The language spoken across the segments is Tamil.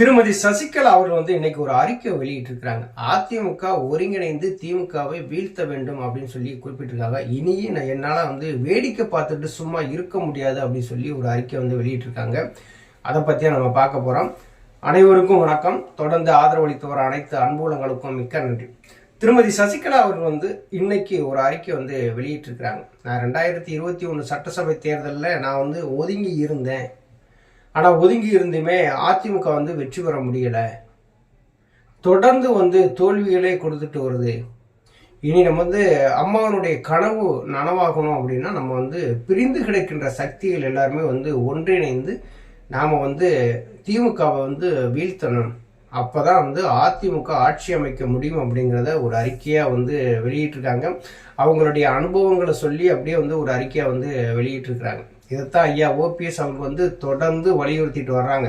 திருமதி சசிகலா அவர்கள் வந்து இன்னைக்கு ஒரு அறிக்கை வெளியிட்டிருக்கிறாங்க. அதிமுக ஒருங்கிணைந்து திமுகவை வீழ்த்த வேண்டும் அப்படின்னு சொல்லி குறிப்பிட்டிருக்காங்க. இனியும் நான் என்னால் வந்து வேடிக்கை பார்த்துட்டு சும்மா இருக்க முடியாது அப்படின்னு சொல்லி ஒரு அறிக்கை வந்து வெளியிட்டிருக்காங்க. அதை பத்தியா நம்ம பார்க்க போகிறோம் அனைவருக்கும் வணக்கம். தொடர்ந்து ஆதரவளித்து வர அனைத்து அன்புலங்களுக்கும் மிக்க நன்றி. திருமதி சசிகலா அவர்கள் வந்து இன்னைக்கு ஒரு அறிக்கை வந்து வெளியிட்டிருக்கிறாங்க. நான் ரெண்டாயிரத்தி இருபத்தி ஒன்று சட்டசபை தேர்தலில் நான் வந்து ஒதுங்கி இருந்தேன். ஆனால் ஒதுங்கி இருந்துமே அதிமுக வந்து வெற்றி பெற முடியலை. தொடர்ந்து வந்து தோல்விகளே கொடுத்துட்டு வருது. இனி நம்ம வந்து அம்மாவனுடைய கனவு நனவாகணும் அப்படின்னா நம்ம வந்து பிரிந்து கிடக்கின்ற சக்திகள் எல்லாருமே வந்து ஒன்றிணைந்து நாம் வந்து திமுகவை வந்து வீழ்த்தணும். அப்போ தான் வந்து அதிமுக ஆட்சி அமைக்க முடியும் அப்படிங்கிறத ஒரு அறிக்கையாக வந்து வெளியிட்டிருக்காங்க. அவங்களுடைய அனுபவங்களை சொல்லி அப்படியே வந்து ஒரு அறிக்கையாக வந்து வெளியிட்டிருக்கிறாங்க. இதைத்தான் ஐயா ஓபிஎஸ் அவங்க வந்து தொடர்ந்து வலியுறுத்திட்டு வர்றாங்க.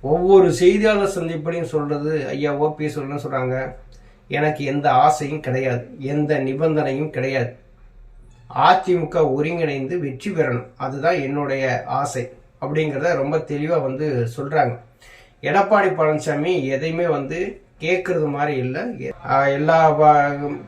ஒவ்வொரு செய்தியாளர் சந்திப்பையும் சொல்கிறது ஐயா ஓபிஎஸ் என்ன சொல்கிறாங்க எனக்கு எந்த ஆசையும் கிடையாது எந்த நிபந்தனையும் கிடையாது. அதிமுக ஒருங்கிணைந்து வெற்றி பெறணும் அதுதான் என்னுடைய ஆசை அப்படிங்கிறத ரொம்ப தெளிவாக வந்து சொல்கிறாங்க எடப்பாடி பழனிசாமி எதையுமே வந்து கேட்கறது மாதிரி இல்லை. எல்லா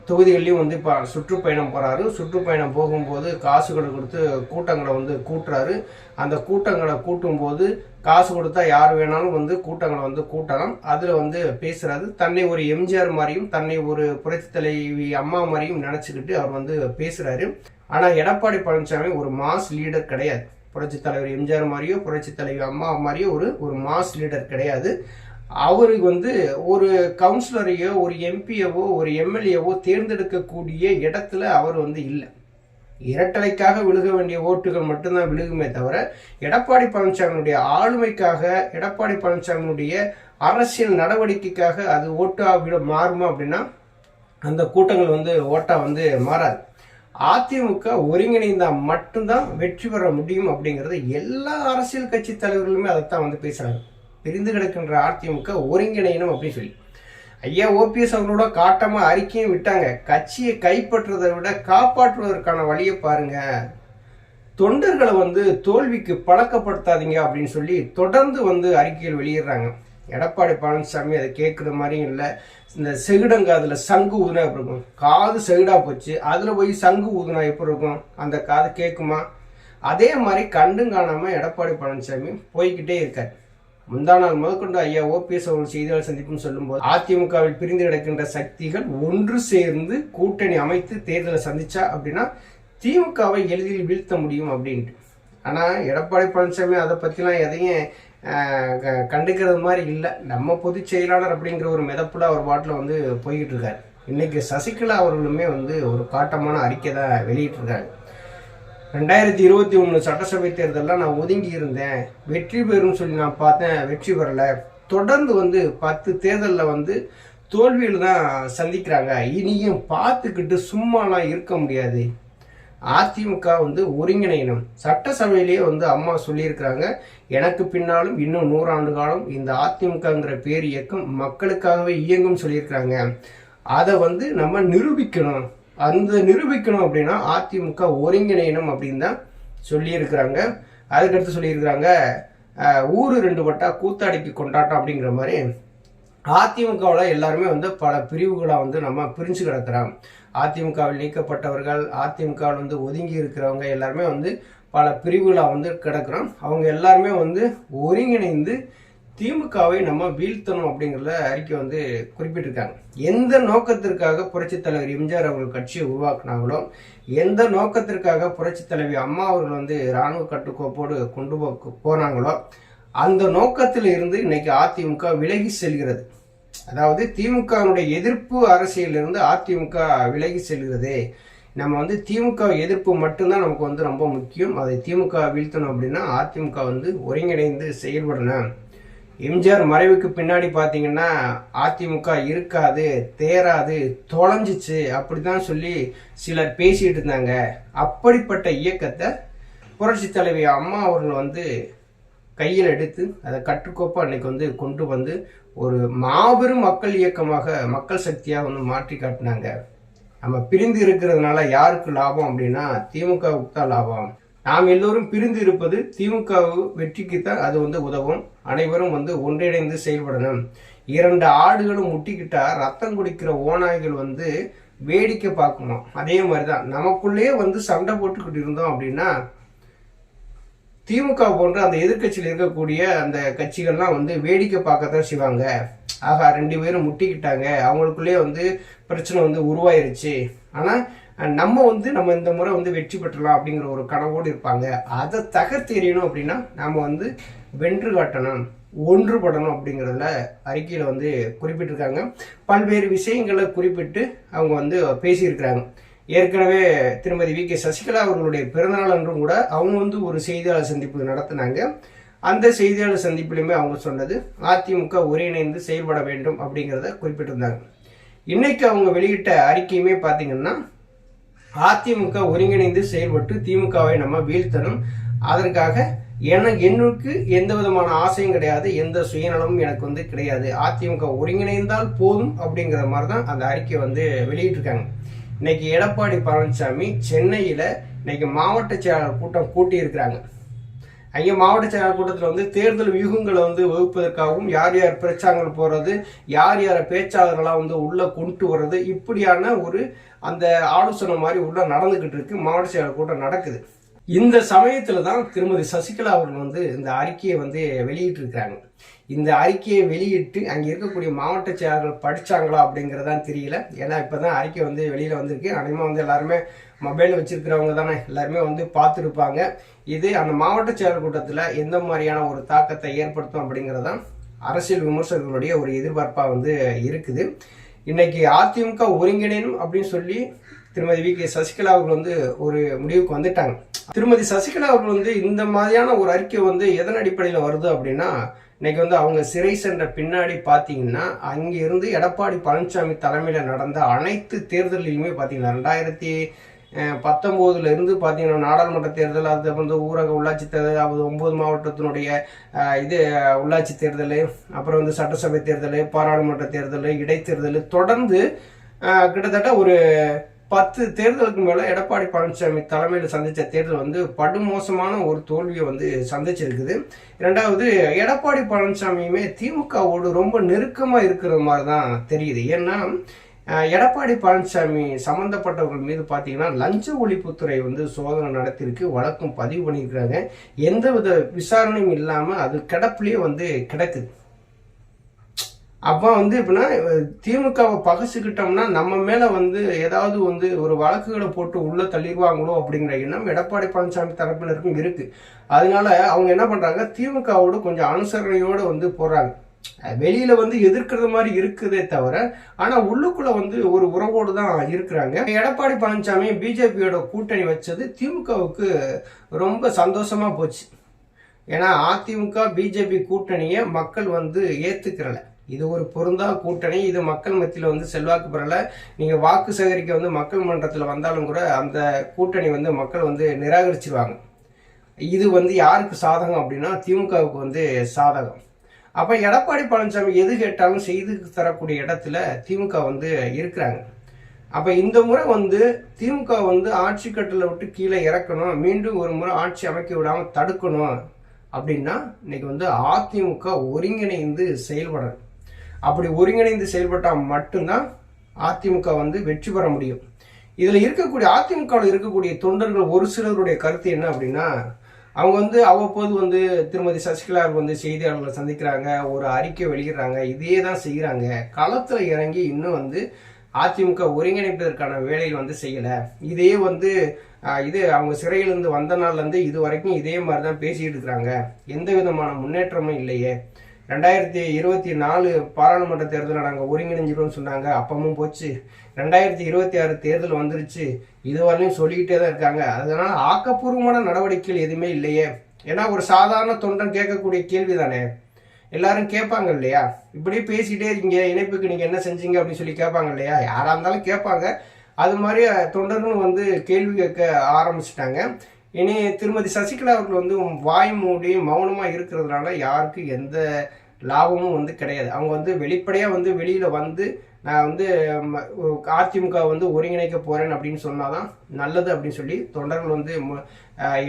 தொகுதிகள்லையும் வந்து இப்போ சுற்றுப்பயணம் போகிறாரு சுற்றுப்பயணம் போகும்போது காசுகளை கொடுத்து கூட்டங்களை வந்து கூட்டுறாரு. அந்த கூட்டங்களை கூட்டும்போது காசு கொடுத்தா யார் வேணாலும் வந்து கூட்டங்களை வந்து கூட்டலாம். அதில் வந்து பேசுகிறாரு தன்னை ஒரு எம்ஜிஆர் மாதிரியும் தன்னை ஒரு புரட்சி தலைவி அம்மா மாதிரியும் நினச்சிக்கிட்டு அவர் வந்து பேசுகிறாரு ஆனால் எடப்பாடி பழனிசாமி ஒரு மாஸ் லீடர் கிடையாது. புரட்சி தலைவர் எம்ஜிஆர் மாதிரியோ புரட்சி தலைவி அம்மா மாதிரியோ ஒரு ஒரு மாஸ் லீடர் கிடையாது. அவருக்கு வந்து ஒரு கவுன்சிலரையோ ஒரு எம்பியவோ ஒரு எம்எல்ஏவோ தேர்ந்தெடுக்கக்கூடிய இடத்துல அவர் வந்து இல்லை. இரட்டலைக்காக விழுக வேண்டிய ஓட்டுகள் மட்டும்தான் விழுகுமே தவிர எடப்பாடி பழனிசாமியுடைய ஆளுமைக்காக எடப்பாடி பழனிசாமியுடைய அரசியல் நடவடிக்கைக்காக அது ஓட்டா விட மாறுமா அப்படின்னா அந்த கூட்டங்கள் வந்து ஓட்டா வந்து மாறாது. அதிமுக ஒருங்கிணைந்தால் மட்டும்தான் வெற்றி பெற முடியும் அப்படிங்கிறது எல்லா அரசியல் கட்சி தலைவர்களுமே அதைத்தான் வந்து பேசுகிறாங்க பிரிந்து கிடக்கின்ற அதிமுக ஒருங்கிணையணும் அப்படின்னு சொல்லி. ஐயா ஓபிஎஸ் அவர்களோட காட்டமா அறிக்கையும் விட்டாங்க. கட்சியை கைப்பற்றுவதை விட காப்பாற்றுவதற்கான வழியை பாருங்க. தொண்டர்களை வந்து தோல்விக்கு பழக்கப்படுத்தாதீங்க அப்படின்னு சொல்லி தொடர்ந்து வந்து அறிக்கைகள் வெளியிடுறாங்க. எடப்பாடி பழனிசாமி அதை கேட்குற மாதிரியும் இல்லை. இந்த செகுடங்காதுல சங்கு ஊதுனா எப்படி இருக்கும்? காது செகுடா போச்சு. அதில் போய் சங்கு ஊதுனா எப்படி இருக்கும்? அந்த காது கேட்குமா? அதே மாதிரி கண்டும் காணாமல் எடப்பாடி பழனிசாமி போய்கிட்டே இருக்கார். முந்தா நாள் முதற்கொண்டு ஐயா ஓபிஎஸ் அவர்கள் செய்தியாளர் சந்திப்புன்னு சொல்லும்போது அதிமுகவில் பிரிந்து கிடக்கின்ற சக்திகள் ஒன்று சேர்ந்து கூட்டணி அமைத்து தேர்தலை சந்திச்சா அப்படின்னா திமுகவை எளிதில் வீழ்த்த முடியும் அப்படின்ட்டு. ஆனால் எடப்பாடி பழனிசாமி அதை பற்றிலாம் எதையும் க- கண்டுக்கிறது மாதிரி இல்லை. நம்ம பொதுச் செயலாளர் அப்படிங்கிற ஒரு மிதப்பில் அவர் பாட்டில் வந்து போய்கிட்டு இருக்காரு. இன்னைக்கு சசிகலா அவர்களுமே வந்து ஒரு காட்டமான அறிக்கை தான் வெளியிட்டிருக்காங்க ரெண்டாயிரத்தி இருபத்தி ஒன்று சட்டசபை தேர்தலில் நான் ஒதுங்கி இருந்தேன். வெற்றி பெறும் சொல்லி நான் பார்த்தேன். வெற்றி பெறலை. தொடர்ந்து வந்து பத்து தேர்தலில் வந்து தோல்வியில் தான் சந்திக்கிறாங்க. இனியும் பார்த்துக்கிட்டு சும்மாலாம் இருக்க முடியாது. அதிமுக வந்து ஒருங்கிணையணும். சட்டசபையிலேயே வந்து அம்மா சொல்லியிருக்கிறாங்க எனக்கு பின்னாலும் இன்னும் நூறாண்டு காலம் இந்த அதிமுகங்கிற பேர் இயக்கம் மக்களுக்காகவே இயங்கும் சொல்லியிருக்கிறாங்க. அதை வந்து நம்ம நிரூபிக்கணும். அந்த நிரூபிக்கணும் அப்படின்னா அதிமுக ஒருங்கிணையணும் அப்படின்னு தான் சொல்லியிருக்கிறாங்க. அதுக்கடுத்து சொல்லியிருக்கிறாங்க ஊர் ரெண்டு பட்டா கூத்தாடிக்கு கொண்டாட்டம் அப்படிங்கிற மாதிரி அதிமுகவில் எல்லாருமே வந்து பல பிரிவுகளாக வந்து நம்ம பிரிஞ்சு கிடக்கிறோம் அதிமுகவில் நீக்கப்பட்டவர்கள் அதிமுகவில் வந்து ஒதுங்கி இருக்கிறவங்க எல்லாருமே வந்து பல பிரிவுகளாக வந்து கிடக்கிறோம். அவங்க எல்லாருமே வந்து ஒருங்கிணைந்து திமுகவை நம்ம வீழ்த்தணும் அப்படிங்கிறத அறிக்கை வந்து குறிப்பிட்டிருக்காங்க. எந்த நோக்கத்திற்காக புரட்சித் தலைவர் எம்ஜிஆர் அவர்கள் கட்சியை உருவாக்குனாங்களோ எந்த நோக்கத்திற்காக புரட்சித் தலைவி அம்மா அவர்கள் வந்து இராணுவ கட்டுக்கோப்போடு கொண்டு போ- போனாங்களோ அந்த நோக்கத்தில் இருந்து இன்னைக்கு அதிமுக விலகி செல்கிறது. அதாவது திமுகவினுடைய எதிர்ப்பு அரசியலிருந்து அதிமுக விலகி செல்கிறது. நம்ம வந்து திமுக எதிர்ப்பு மட்டும்தான் நமக்கு வந்து ரொம்ப முக்கியம். அதை திமுக வீழ்த்தணும் அப்படின்னா அதிமுக வந்து ஒருங்கிணைந்து செயல்படணும். எம்ஜிஆர் மறைவுக்கு பின்னாடி பார்த்தீங்கன்னா அதிமுக இருக்காது தேராது தொலைஞ்சிச்சு அப்படி தான் சொல்லி சிலர் பேசிகிட்டு இருந்தாங்க. அப்படிப்பட்ட இயக்கத்தை புரட்சி தலைவி அம்மா அவர்கள் வந்து கையில் எடுத்து அதை கட்டுக்கோப்பாக அன்னைக்கு வந்து கொண்டு வந்து ஒரு மாபெரும் மக்கள் இயக்கமாக மக்கள் சக்தியாக வந்து மாற்றி காட்டினாங்க. நம்ம பிரிந்து இருக்கிறதுனால யாருக்கு லாபம் அப்படின்னா திமுகவுக்கு தான் லாபம். நாம் எல்லோரும் பிரிந்து இருப்பது திமுக வெற்றிக்கு தான் அது வந்து உதவும். அனைவரும் வந்து ஒன்றிணைந்து செயல்படணும். இரண்டு ஆடுகளும் முட்டிக்கிட்டா ரத்தம் குடிக்கிற ஓநாய்கள் வந்து வேடிக்கை பார்க்குமா? அதே மாதிரி தான் நமக்குள்ளேயே வந்து சண்டை போட்டுக்கிட்டு இருந்தோம் அப்படின்னா திமுக போன்ற அந்த எதிர்க்கட்சியில் இருக்கக்கூடிய அந்த கட்சிகள்லாம் வந்து வேடிக்கை பார்க்கத்தான் செய்வாங்க. ஆகா ரெண்டு பேரும் முட்டிக்கிட்டாங்க. அவங்களுக்குள்ளேயே வந்து பிரச்சனை வந்து உருவாயிருச்சு. ஆனால் நம்ம வந்து நம்ம இந்த முறை வந்து வெற்றி பெற்றலாம் அப்படிங்கிற ஒரு கனவோடு இருப்பாங்க. அதை தகர்த்தெறியணும் அப்படின்னா நாம் வந்து வென்று காட்டணும் ஒன்றுபடணும் அப்படிங்கிறதுல அறிக்கையில் வந்து குறிப்பிட்டிருக்காங்க. பல்வேறு விஷயங்களை குறிப்பிட்டு அவங்க வந்து பேசியிருக்கிறாங்க. ஏற்கனவே திருமதி வி கே சசிகலா அவர்களுடைய பிறந்தநாள் அன்றும் கூட அவங்க வந்து ஒரு செய்தியாளர் சந்திப்பு நடத்தினாங்க. அந்த செய்தியாளர் சந்திப்பிலுமே அவங்க சொன்னது அதிமுக ஒருங்கிணைந்து செயல்பட வேண்டும் அப்படிங்கிறத குறிப்பிட்டிருந்தாங்க. இன்னைக்கு அவங்க வெளியிட்ட அறிக்கையுமே பார்த்தீங்கன்னா அதிமுக ஒருங்கிணைந்து செயல்பட்டு திமுகவை நம்ம வீழ்த்தணும். அதற்காக என என்னுக்கு எந்த விதமான ஆசையும் கிடையாது எந்த சுயநலமும் எனக்கு வந்து கிடையாது. அதிமுக ஒருங்கிணைந்தால் போதும் அப்படிங்கிற மாதிரி தான் அந்த அறிக்கையை வந்து வெளியிட்டிருக்காங்க. இன்னைக்கு எடப்பாடி பழனிசாமி சென்னையில் இன்னைக்கு மாவட்ட செயலாளர் கூட்டம் கூட்டி இருக்கிறாங்க அங்கே மாவட்ட செயலாளர் கூட்டத்தில் வந்து தேர்தல் வியூகங்களை வந்து வகுப்பதற்காகவும் யார் யார் பிரச்சாரங்கள் போகிறது யார் யார் பேச்சாளர்களாக வந்து உள்ளே கொண்டு வர்றது இப்படியான ஒரு அந்த ஆலோசனை மாதிரி உள்ளே நடந்துக்கிட்டு இருக்கு மாவட்ட செயலாளர் கூட்டம் நடக்குது. இந்த சமயத்தில் தான் திருமதி சசிகலா அவர்கள் வந்து இந்த அறிக்கையை வந்து வெளியிட்டிருக்கிறாங்க. இந்த அறிக்கையை வெளியிட்டு அங்கே இருக்கக்கூடிய மாவட்ட செயலாளர்கள் படித்தாங்களா அப்படிங்கிறதான் தெரியல. ஏன்னா இப்போ தான் அறிக்கை வந்து வெளியில் வந்திருக்கு. அனைமா வந்து எல்லாருமே மொபைல் வச்சுருக்கிறவங்க தானே. எல்லாருமே வந்து பார்த்துருப்பாங்க. இது அந்த மாவட்ட செயலர் கூட்டத்தில் எந்த மாதிரியான ஒரு தாக்கத்தை ஏற்படுத்தும் அப்படிங்கிறதான் அரசியல் விமர்சகர்களுடைய ஒரு எதிர்பார்ப்பாக வந்து இருக்குது. இன்னைக்கு அதிமுக ஒருங்கிணைணும் அப்படின்னு சொல்லி திருமதி வி கே சசிகலா அவர்கள் வந்து ஒரு முடிவுக்கு வந்துட்டாங்க. திருமதி சசிகலா அவர்கள் வந்து இந்த மாதிரியான ஒரு அறிக்கை வந்து எதன் அடிப்படையில் வருது அப்படின்னா இன்னைக்கு வந்து அவங்க சிறை சென்ற பின்னாடி பார்த்தீங்கன்னா அங்கிருந்து எடப்பாடி பழனிசாமி தலைமையில் நடந்த அனைத்து தேர்தலிலுமே பார்த்தீங்கன்னா ரெண்டாயிரத்தி பத்தொம்போதுல இருந்து பார்த்தீங்கன்னா நாடாளுமன்ற தேர்தல் அது வந்து ஊரக உள்ளாட்சி தேர்தல் அது ஒன்பது மாவட்டத்தினுடைய இது உள்ளாட்சி தேர்தல் அப்புறம் வந்து சட்டசபை தேர்தல் பாராளுமன்ற தேர்தல் இடைத்தேர்தல் தொடர்ந்து கிட்டத்தட்ட ஒரு பத்து தேர்தலுக்கு மேலே எடப்பாடி பழனிசாமி தலைமையில் சந்தித்த தேர்தல் வந்து படுமோசமான ஒரு தோல்வியை வந்து சந்திச்சிருக்குது. ரெண்டாவது எடப்பாடி பழனிசாமியுமே திமுகவோடு ரொம்ப நெருக்கமாக இருக்கிற மாதிரி தான் தெரியுது. ஏன்னா எடப்பாடி பழனிசாமி சம்பந்தப்பட்டவர்கள் மீது பார்த்தீங்கன்னா லஞ்ச ஒழிப்புத்துறை வந்து சோதனை நடத்தியிருக்கு வழக்கம் பதிவு பண்ணியிருக்கிறாங்க. எந்தவித விசாரணையும் இல்லாமல் அது கிடப்புலேயே வந்து கிடக்குது அப்போ வந்து எப்படின்னா திமுகவை பகச்சுக்கிட்டோம்னா நம்ம மேலே வந்து ஏதாவது வந்து ஒரு வழக்குகளை போட்டு உள்ளே தள்ளிடுவாங்களோ அப்படிங்கிற எண்ணம் எடப்பாடி பழனிசாமி தரப்பினருக்கும் இருக்குது அதனால அவங்க என்ன பண்ணுறாங்க திமுகவோடு கொஞ்சம் அனுசரணையோடு வந்து போடுறாங்க வெளியில வந்து எதிர்க்கிறது மாதிரி இருக்குதே தவிர ஆனா உள்ளுக்குள்ள வந்து ஒரு உறவோடு தான் இருக்கிறாங்க. எடப்பாடி பழனிசாமி பிஜேபியோட கூட்டணி வச்சது திமுகவுக்கு ரொம்ப சந்தோஷமா போச்சு. ஏன்னா அதிமுக பிஜேபி கூட்டணியை மக்கள் வந்து ஏத்துக்கிறல. இது ஒரு பொருந்தா கூட்டணி இது மக்கள் மத்தியில் வந்து செல்வாக்கு பெறல. நீங்கள் வாக்கு சேகரிக்க வந்து மக்கள் மன்றத்தில் வந்தாலும் கூட அந்த கூட்டணி வந்து மக்கள் வந்து நிராகரிச்சிருவாங்க. இது வந்து யாருக்கு சாதகம் அப்படின்னா திமுகவுக்கு வந்து சாதகம். அப்போ எடப்பாடி பழனிசாமி எது கேட்டாலும் செய்து தரக்கூடிய இடத்துல திமுக வந்து இருக்கிறாங்க. அப்போ இந்த முறை வந்து திமுக வந்து ஆட்சி கட்டில் விட்டு கீழே இறக்கணும் மீண்டும் ஒரு முறை ஆட்சி அமைக்க விடாமல் தடுக்கணும் அப்படின்னா இன்னைக்கு வந்து அதிமுக ஒருங்கிணைந்து செயல்படணும். அப்படி ஒருங்கிணைந்து செயல்பட்டால் மட்டும்தான் அதிமுக வந்து வெற்றி பெற முடியும். இதில் இருக்கக்கூடிய அதிமுகவில் இருக்கக்கூடிய தொண்டர்கள் ஒரு சிலருடைய கருத்து என்ன அப்படின்னா அவங்க வந்து அவ்வப்போது வந்து திருமதி சசிகலா வந்து செய்தியாளர்களை சந்திக்கிறாங்க ஒரு அறிக்கை வெளியிடுறாங்க இதே தான் செய்கிறாங்க களத்தில் இறங்கி இன்னும் வந்து அதிமுக ஒருங்கிணைப்பதற்கான வேலையை வந்து செய்யலை. இதே வந்து இது அவங்க சிறையிலேருந்து வந்த நாள்லேருந்து இது வரைக்கும் இதே மாதிரி தான் பேசிக்கிட்டு இருக்கிறாங்க. எந்த விதமான முன்னேற்றமும் இல்லையே. ரெண்டாயிரத்தி இருபத்தி நாலு பாராளுமன்ற தேர்தலில் நாங்கள் ஒருங்கிணைஞ்சிடும்னு சொன்னாங்க. அப்பமும் போச்சு. ரெண்டாயிரத்தி இருபத்தி ஆறு தேர்தல் வந்துருச்சு. இதுவரையும் சொல்லிக்கிட்டே தான் இருக்காங்க. அதனால ஆக்கப்பூர்வமான நடவடிக்கைகள் எதுவுமே இல்லையே. ஏன்னா ஒரு சாதாரண தொண்டன் கேட்கக்கூடிய கேள்வி தானே எல்லாரும் கேட்பாங்க இல்லையா? இப்படியே பேசிட்டே இருக்கீங்க. இணைப்புக்கு நீங்கள் என்ன செஞ்சீங்க அப்படின்னு சொல்லி கேட்பாங்க இல்லையா? யாராக இருந்தாலும் கேட்பாங்க. அது மாதிரி தொண்டர்களும் வந்து கேள்வி கேட்க ஆரம்பிச்சிட்டாங்க. இனி திருமதி சசிகலா அவர்கள் வந்து வாய் மூடி மௌனமாக இருக்கிறதுனால யாருக்கும் எந்த லாபமும் வந்து கிடையாது. அவங்க வந்து வெளிப்படையாக வந்து வெளியில் வந்து நான் வந்து ம, அதிமுக வந்து ஒருங்கிணைக்க போகிறேன் அப்படின்னு சொன்னாதான் நல்லது அப்படின்னு சொல்லி தொண்டர்கள் வந்து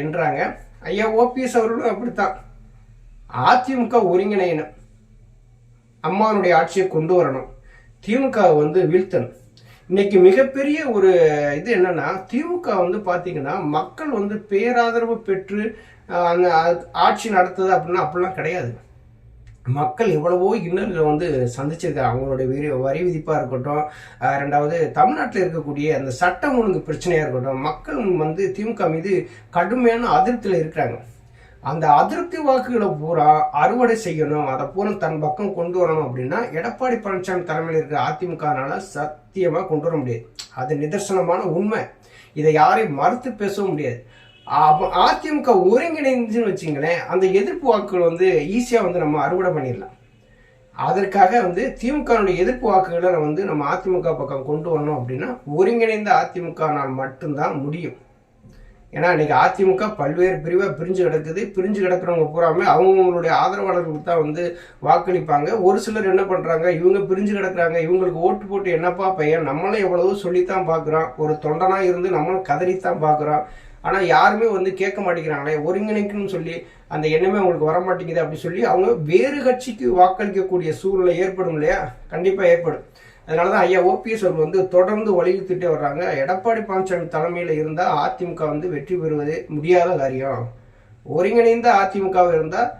என்றாங்க. ஐயா ஓபிஎஸ் அவர்களும் அப்படித்தான். அதிமுக ஒருங்கிணையணும். அம்மானுடைய ஆட்சியை கொண்டு வரணும். திமுக வந்து வீழ்த்தணும். இன்னைக்கு மிகப்பெரிய ஒரு இது என்னன்னா திமுக வந்து பார்த்தீங்கன்னா மக்கள் வந்து பேராதரவு பெற்று அந்த ஆட்சி நடத்துது அப்படின்னா அப்படிலாம் கிடையாது. மக்கள் எவ்வளவோ இன்னல்களை வந்து சந்திச்சிருக்காங்க. அவங்களுடைய வரி வரி விதிப்பாக இருக்கட்டும் ரெண்டாவது தமிழ்நாட்டில் இருக்கக்கூடிய அந்த சட்டம் ஒழுங்கு பிரச்சனையாக இருக்கட்டும் மக்கள் வந்து திமுக மீது கடுமையான அதிருப்தியில் இருக்கிறாங்க. அந்த அதிருப்தி வாக்குகளை பூரா அறுவடை செய்யணும் அதை பூரா தன் பக்கம் கொண்டு வரணும் அப்படின்னா எடப்பாடி பழனிசாமி தலைமையில் இருக்கிற அதிமுகனால சத்தியமாக கொண்டு வர முடியாது. அது நிதர்சனமான உண்மை. இதை யாரையும் மறுத்து பேசவும் முடியாது. அதிமுக ஒருங்கிணைந்துன்னு வச்சுங்களேன் அந்த எதிர்ப்பு வாக்குகள் வந்து ஈஸியாக வந்து நம்ம அறுவடை பண்ணிடலாம். அதற்காக வந்து திமுகனுடைய எதிர்ப்பு வாக்குகளை வந்து நம்ம அதிமுக பக்கம் கொண்டு வரணும் அப்படின்னா ஒருங்கிணைந்த அதிமுகனால் மட்டும்தான் முடியும். ஏன்னா இன்னைக்கு அதிமுக பல்வேறு பிரிவாக பிரிஞ்சு கிடக்குது. பிரிஞ்சு கிடக்கிறவங்க பூராமே அவங்கவுங்களுடைய ஆதரவாளர்களுக்கு தான் வந்து வாக்களிப்பாங்க. ஒரு சிலர் என்ன பண்ணுறாங்க இவங்க பிரிஞ்சு கிடக்குறாங்க. இவங்களுக்கு ஓட்டு போட்டு என்னப்பா பையன்? நம்மளும் எவ்வளவோ சொல்லித்தான் பார்க்குறோம் ஒரு தொண்டனாக இருந்து நம்மளும் கதறித்தான் பார்க்குறோம் ஆனால் யாருமே வந்து கேட்க மாட்டேங்கிறாங்களே ஒருங்கிணைக்கணும்னு சொல்லி அந்த எண்ணமே அவங்களுக்கு வர மாட்டேங்குது அப்படின்னு சொல்லி அவங்க வேறு கட்சிக்கு வாக்களிக்கக்கூடிய சூழ்நிலை ஏற்படும் இல்லையா? கண்டிப்பாக ஏற்படும். அதனால தான் ஐயா ஓபிஎஸ் அவர் வந்து தொடர்ந்து வலியுறுத்திட்டே வர்றாங்க. எடப்பாடி பழனிசாமி தலைமையில் இருந்தால் அதிமுக வந்து வெற்றி பெறுவது முடியாத காரியம். ஒருங்கிணைந்த அதிமுக இருந்தால்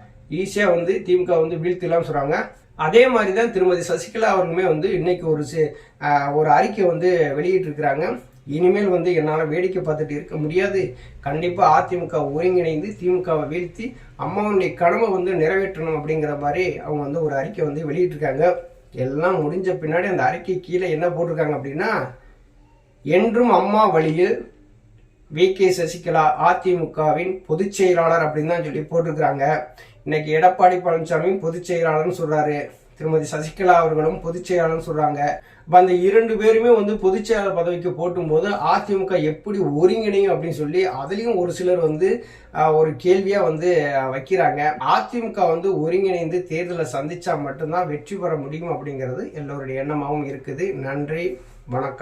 ஈஸியாக வந்து திமுக வந்து வீழ்த்திடலாம்னு சொல்கிறாங்க அதே மாதிரி தான் திருமதி சசிகலா அவருமே வந்து இன்னைக்கு ஒரு ஒரு அறிக்கை வந்து வெளியிட்டிருக்கிறாங்க. இனிமேல் வந்து என்னால் வேடிக்கை பார்த்துட்டு இருக்க முடியாது. கண்டிப்பாக அதிமுக ஒருங்கிணைந்து திமுகவை வீழ்த்தி அம்மாவுடைய கடமை வந்து நிறைவேற்றணும் அப்படிங்கிற மாதிரி அவங்க வந்து ஒரு அறிக்கை வந்து வெளியிட்டிருக்காங்க. எல்லாம் முடிஞ்ச பின்னாடி அந்த அறிக்கை கீழே என்ன போட்டிருக்காங்க அப்படின்னா என்றும் அம்மா வழியில் வி. கே. சசிகலா அதிமுகவின் பொதுச் செயலாளர் அப்படின்னு தான் சொல்லி போட்டிருக்கிறாங்க. இன்னைக்கு எடப்பாடி பழனிசாமியும் பொதுச் செயலாளர்னு சொல்றாரு. திருமதி சசிகலா அவர்களும் பொதுச் செயலாளர்னு சொல்றாங்க. இப்போ அந்த இரண்டு பேருமே வந்து பொதுச்செயலாளர் பதவிக்கு போட்டும்போது அதிமுக எப்படி ஒருங்கிணையும் அப்படின்னு சொல்லி அதுலேயும் ஒரு சிலர் வந்து ஒரு கேள்வியாக வந்து வைக்கிறாங்க. அதிமுக வந்து ஒருங்கிணைந்து தேர்தலை சந்தித்தா மட்டும்தான் வெற்றி பெற முடியும் அப்படிங்கிறது எல்லோருடைய எண்ணமாகவும் இருக்குது. நன்றி. வணக்கம்.